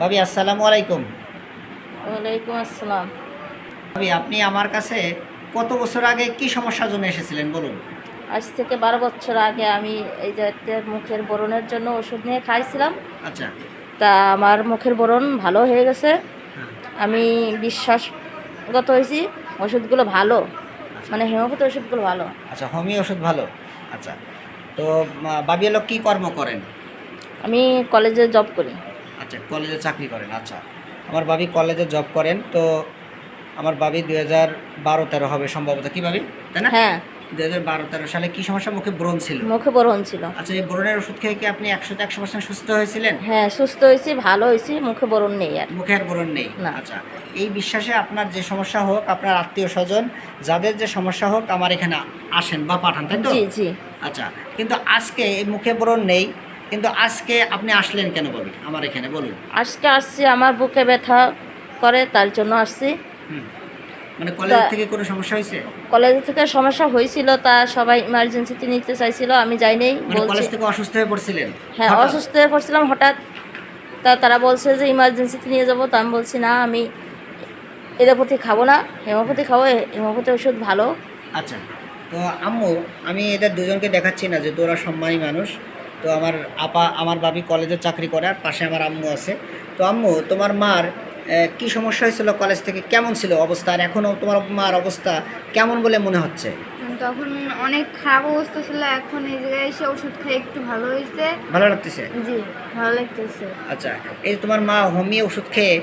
ভাবি আসসালামু আলাইকুম। ওয়ালাইকুম আসসালাম। ভাবি আপনি আমার কাছে কত বছর আগে কি সমস্যার জন্য এসেছিলেন বলুন? আজ থেকে বারো বছর আগে আমি এই যে মুখের বরণের জন্য ওষুধ নিয়ে খাইছিলাম। আচ্ছা। তা আমার মুখের বরণ ভালো হয়ে গেছে। হ্যাঁ। আমি বিশ্বাসগত হয়েছি ওষুধগুলো ভালো। মানে হেমোপ্যাথি ওষুধগুলো ভালো। আচ্ছা হোমিও ওষুধ ভালো। আচ্ছা। তো এলো কী কর্ম করেন? আমি কলেজে জব করি। আচ্ছা কলেজে চাকরি করেন আচ্ছা। আমার বাবি কলেজে জব করেন তো আমার বাবি দুই হাজার বারো তেরো হবে সম্ভবত। কি ভাবি? তাই না? হ্যাঁ। দুই হাজার বারো তেরো সালে কি সমস্যা? মুখে ব্রণ ছিল। মুখে বরণ ছিল। আচ্ছা এই ব্রণের ওষুধ খেয়ে কি আপনি একশোতে একশো পার্সেন্ট সুস্থ হয়েছিলেন? হ্যাঁ সুস্থ হয়েছি ভালো হয়েছি মুখে বরণ নেই আর। মুখে আর ব্রণ নেই? না। আচ্ছা এই বিশ্বাসে আপনার যে সমস্যা হোক আপনার আত্মীয় স্বজন যাদের যে সমস্যা হোক আমার এখানে আসেন বা পাঠান তাই তো? জি জি। আচ্ছা কিন্তু আজকে এই মুখে ব্রণ নেই কিন্তু আজকে আপনি আসলেন কেন বলি আমার এখানে বলুন। আজকে আসছি আমার বুকে ব্যথা করে তার জন্য আসছি। মানে কলেজ থেকে কোনো সমস্যা হয়েছে? কলেজ থেকে সমস্যা হয়েছিল তা সবাই ইমার্জেন্সিতে নিতে চাইছিল আমি যাই নাই মানে কলেজ থেকে অসুস্থ হয়ে পড়ছিলেন হ্যাঁ অসুস্থ হয়ে পড়ছিলাম হঠাৎ। তা তারা বলছে যে ইমার্জেন্সিতে নিয়ে যাব তা আমি বলছি না আমি এলোপ্যাথি খাব না হেমোপ্যাথি খাব হেমোপ্যাথি ওষুধ ভালো। আচ্ছা তো আম্মু আমি এদের দুজনকে দেখাচ্ছি না যে তোরা সম্মানী মানুষ। তো আমার আপা আমার বাবি কলেজে চাকরি করে আর পাশে আমার আম্মু আছে। তো আম্মু তোমার মার কি সমস্যা হয়েছিল কলেজ থেকে? কেমন ছিল অবস্থা? আর এখনও তোমার মার অবস্থা কেমন বলে মনে হচ্ছে? তখন অনেক খারাপ অবস্থা ছিল এখন এই জায়গায় এসে ওষুধ খেয়ে একটু ভালো হয়েছে। ভালো লাগতেছে? জি ভালো লাগতেছে। আচ্ছা এই যে তোমার মা হোমিও ওষুধ খেয়ে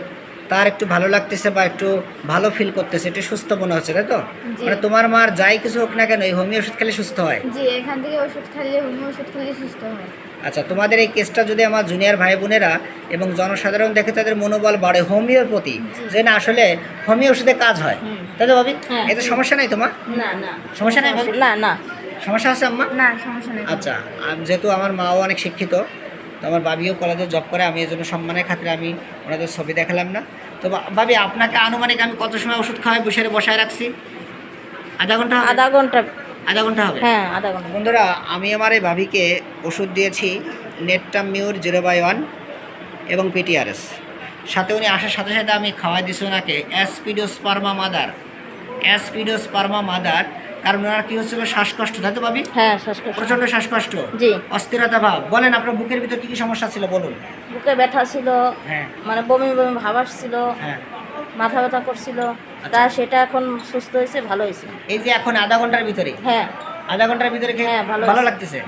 তার একটু ভালো লাগতেছে বা একটু ভালো ফিল করতেছে একটু সুস্থ মনে হচ্ছে তাই তো? মানে তোমার মার যাই কিছু হোক না কেন এই হোমিও ওষুধ খেলে সুস্থ হয়? জি এখান থেকে ওষুধ খেলে হোমিও ওষুধ খেলে সুস্থ হয়। আচ্ছা তোমাদের এই কেসটা যদি আমার জুনিয়র ভাই বোনেরা এবং জনসাধারণ দেখে তাদের মনোবল বাড়ে হোমিওর প্রতি যে না আসলে হোমিও ওষুধে কাজ হয়। তাই তো ভাবি? হ্যাঁ। এতে সমস্যা নাই তোমার? না না। সমস্যা নাই না না। সমস্যা আছে আম্মা? না সমস্যা নেই। আচ্ছা আর যেহেতু আমার মাও অনেক শিক্ষিত তো আমার বাবিও কলেজে জব করে আমি এই জন্য সম্মানের খাতিরে আমি ওনাদের ছবি দেখালাম না। তো ভাবি আপনাকে আনুমানিক আমি কত সময় ওষুধ খাওয়াই বসে বসায় রাখছি? আধা ঘণ্টা আধা ঘণ্টা। আধা ঘণ্টা হবে? হ্যাঁ আধা ঘণ্টা। বন্ধুরা আমি আমার এই ভাবিকে ওষুধ দিয়েছি নেটটাম মিউর জিরো বাই ওয়ান এবং পিটিআরএস সাথে উনি আসার সাথে সাথে আমি খাওয়াই দিচ্ছি ওনাকে অ্যাসপিডোস্পার্মা মাদার অ্যাসপিডোস্পার্মা মাদার কারণ ওনার কী হচ্ছিল শ্বাসকষ্ট তাই তো ভাবি? হ্যাঁ শ্বাসকষ্ট। প্রচণ্ড শ্বাসকষ্ট। জি। অস্থিরতা ভাব। বলেন আপনার বুকের ভিতর কী কী সমস্যা ছিল বলুন। বুকে ব্যথা ছিল হ্যাঁ। মানে বমি বমি ভাব আসছিল হ্যাঁ। মাথা ব্যথা করছিল। আচ্ছা। তা সেটা এখন সুস্থ হয়েছে ভালো হয়েছে। এই যে এখন আধা ঘণ্টার ভিতরে? হ্যাঁ। আধা ঘণ্টার ভিতরে হ্যাঁ ভালো লাগতেছে?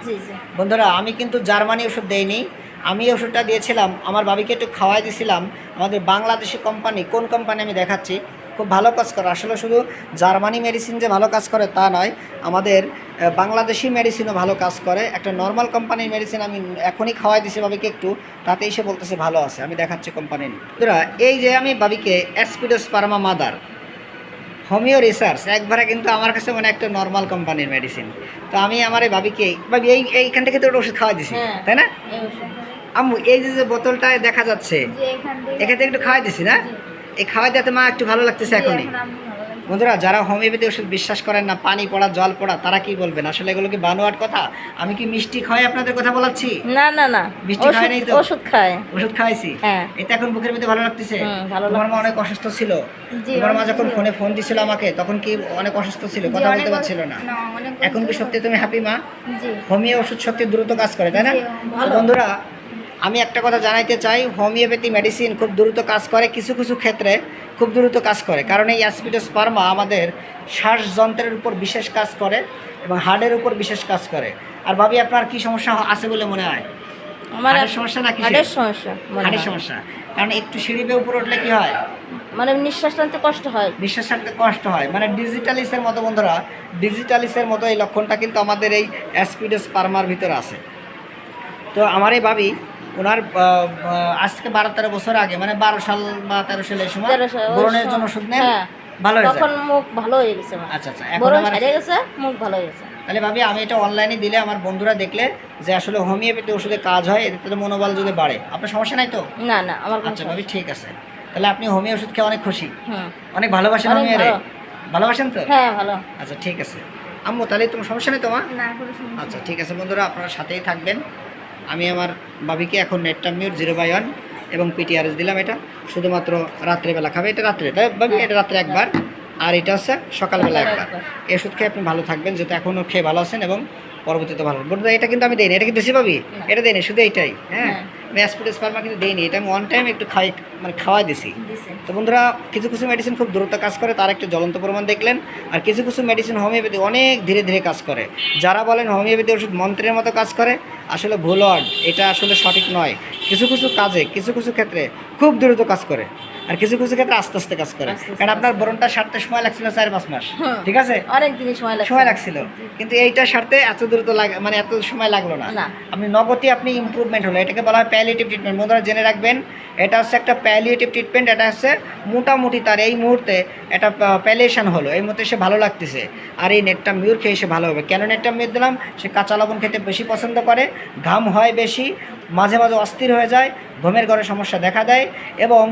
বন্ধুরা আমি কিন্তু জার্মানি ওষুধ দেইনি। আমি ওষুধটা দিয়েছিলাম আমার বাবিকে একটু খাওয়াই দিয়েছিলাম আমাদের বাংলাদেশি কোম্পানি কোন কোম্পানি আমি দেখাচ্ছি? খুব ভালো কাজ করে। আসলে শুধু জার্মানি মেডিসিন যে ভালো কাজ করে তা নয় আমাদের বাংলাদেশি মেডিসিনও ভালো কাজ করে। একটা নর্মাল কোম্পানির মেডিসিন আমি এখনই খাওয়াই দিছি বাবিকে একটু তাতেই সে বলতেছে ভালো আছে আমি দেখাচ্ছি কোম্পানির এই যে আমি বাবিকে অ্যাসপিডোস পারমা মাদার হোমিও রিসার্চ একবারে কিন্তু আমার কাছে মানে একটা নর্মাল কোম্পানির মেডিসিন তো আমি আমার এই ভাবিকে ভাবি এই এইখান থেকে তো একটা ওষুধ খাওয়া দিছি হ্যাঁ। তাই না? আম্মু এই যে যে বোতলটায় দেখা যাচ্ছে এখান থেকে একটু খাওয়াই দিছি না? এই খাওয়াই দিতে মা একটু ভালো লাগতেছে এখনই। বন্ধুরা যারা হোমিওপ্যাথি ওষুধ বিশ্বাস করেন না পানি পড়া জল পড়া তারা কি বলবেন? আসলে এগুলো কি বানোয়াট কথা? আমি কি মিষ্টি খাওয়াই আপনাদের কথা বলাচ্ছি? না না না। মিষ্টি ওষুধ নাই তো? ওষুধ খায়। ওষুধ খাওয়াইছি? হ্যাঁ। এটা এখন বুকের মধ্যে ভালো লাগতেছে? তোমার মা অনেক অসুস্থ ছিল। তোমার মা যখন ফোনে ফোন দিছিল আমাকে তখন কি অনেক অসুস্থ ছিল? কথা বলতে পারছিল না। না, এখন কি সত্যি তুমি হ্যাপি মা? জি। হোমিও ওষুধ সত্যি দ্রুত কাজ করে তাই না? বন্ধুরা আমি একটা কথা জানাইতে চাই হোমিওপ্যাথি মেডিসিন খুব দ্রুত কাজ করে কিছু কিছু ক্ষেত্রে খুব দ্রুত কাজ করে। কারণ এই অ্যাসপিডোস্পার্মা আমাদের শ্বাসযন্ত্রের উপর বিশেষ কাজ করে এবং হার্টের উপর বিশেষ কাজ করে। আর ভাবি আপনার কি সমস্যা আছে বলে মনে হয়? আমার সমস্যা না কিসের? হার্টের সমস্যা হার্টের সমস্যা। কারণ একটু সিঁড়ি বেয়ে উপরে উঠলে কি হয়? মানে নিঃশ্বাস টানতে কষ্ট হয়। নিঃশ্বাস ছাড়তে কষ্ট হয়। মানে ডিজিটালিসের মতো বন্ধুরা ডিজিটালিসের মতো এই লক্ষণটা কিন্তু আমাদের এই অ্যাসপিডোস পারমার ভিতরে আছে। তো আমার এই ভাবি ওনার আজ থেকে বারো তেরো বছর আগে মানে বারো সাল বা তেরো সাল এই সময় ব্রণের জন্য ওষুধ নেন হ্যাঁ। ভালো হয়ে যায় তখন মুখ ভালো হয়ে গেছে আচ্ছা আচ্ছা এখন আমার গেছে মুখ ভালো হয়ে গেছে। তাহলে ভাবি আমি এটা অনলাইনে দিলে আমার বন্ধুরা দেখলে যে আসলে হোমিওপ্যাথি ওষুধে কাজ হয় এতে তাদের মনোবল যদি বাড়ে। আপনার সমস্যা নাই তো? না না আমার কোনো আচ্ছা ভাবি ঠিক আছে। তাহলে আপনি হোমিও ওষুধ খেয়ে অনেক খুশি। অনেক ভালোবাসেন হোমিওরে। ভালো। ভালোবাসেন তো? হ্যাঁ ভালো। আচ্ছা ঠিক আছে। আম্মু তাহলে তোমার সমস্যা নেই তোমার? না কোনো সমস্যা আচ্ছা ঠিক আছে বন্ধুরা আপনারা সাথেই থাকবেন। আমি আমার বাবিকে এখন নেটটা মিউট জিরো বাই ওয়ান এবং পিটিআরএস দিলাম এটা। শুধুমাত্র রাত্রেবেলা খাবে। এটা রাত্রে। বাবি এটা রাত্রে একবার। আর এটা হচ্ছে সকালবেলা একবার। এই ওষুধ খেয়ে আপনি ভালো থাকবেন যেহেতু এখনও খেয়ে ভালো আছেন এবং পরবর্তীতে ভালো। বন্ধুরা এটা কিন্তু আমি দেইনি। এটা কি দেশি পাবি এটা দেয়নি শুধু এইটাই। হ্যাঁ। ম্যাসপুটেস ফার্মা কিন্তু দেয়নি এটা আমি ওয়ান টাইম একটু খাই মানে খাওয়াই দিছি। তো বন্ধুরা কিছু কিছু মেডিসিন খুব দ্রুত কাজ করে তার একটা জ্বলন্ত প্রমাণ দেখলেন। আর কিছু কিছু মেডিসিন হোমিওপ্যাথি অনেক ধীরে ধীরে কাজ করে। যারা বলেন হোমিওপ্যাথি ওষুধ মন্ত্রের মতো কাজ করে আসলে ভুল এটা আসলে সঠিক নয়। কিছু কিছু কাজে কিছু কিছু ক্ষেত্রে খুব দ্রুত কাজ করে। আর কিছু কিছু ক্ষেত্রে আস্তে আস্তে কাজ করে। কারণ আপনার বরণটা সারতে সময় লাগছিল চার পাঁচ মাস হ্যাঁ। ঠিক আছে? অনেক দিনই সময় সময় লাগছিল। কিন্তু এইটা সারতে এত দ্রুত লাগে মানে এত সময় লাগল না। আপনি নগদই আপনি ইম্প্রুভমেন্ট হলো। এটাকে বলা হয় প্যালিটিভ ট্রিটমেন্ট বন্ধুরা জেনে রাখবেন এটা হচ্ছে একটা প্যালিয়েটিভ ট্রিটমেন্ট এটা হচ্ছে মোটামুটি তার এই মুহূর্তে এটা প্যালিয়েশন হলো। এই মুহূর্তে সে ভালো লাগতেছে। আর এই নেটটা মিউর খেয়ে সে ভালো হবে। কেন নেটটা মিউর দিলাম? সে কাঁচা লবণ খেতে বেশি পছন্দ করে ঘাম হয় বেশি মাঝে মাঝে অস্থির হয়ে যায় ঘুমের ঘরে সমস্যা দেখা দেয় এবং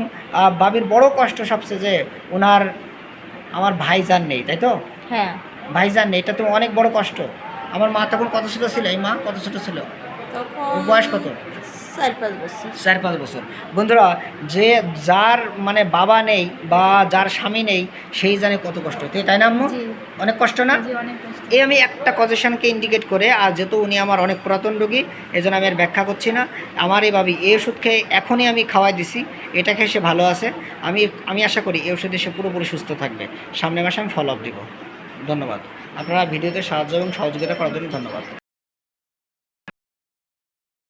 বাবির বড় কষ্ট সবচেয়ে যে ওনার আমার ভাইজান নেই তাই তো? হ্যাঁ। ভাইজান নেই এটা তো অনেক বড় কষ্ট। আমার মা তখন কত ছোটো ছিল? এই মা কত ছোটো ছিল? বয়স কত? চার পাঁচ বছর। চার পাঁচ বছর। বন্ধুরা যে যার মানে বাবা নেই বা যার স্বামী নেই সেই জানে কত কষ্ট। তো তাই না আম্মু? অনেক কষ্ট না? এই আমি একটা কজেশনকে ইন্ডিকেট করে আর যেহেতু উনি আমার অনেক পুরাতন রোগী এজন্য আমি আর ব্যাখ্যা করছি না। আমার এই ভাবি এই ওষুধ খেয়ে এখনই আমি খাওয়াই দিছি এটা খেয়ে সে ভালো আছে। আমি আমি আশা করি এই ওষুধে সে পুরোপুরি সুস্থ থাকবে। সামনের মাসে আমি ফলো আপ দিব। ধন্যবাদ। আপনারা ভিডিওতে সাহায্য এবং সহযোগিতা করার জন্য ধন্যবাদ।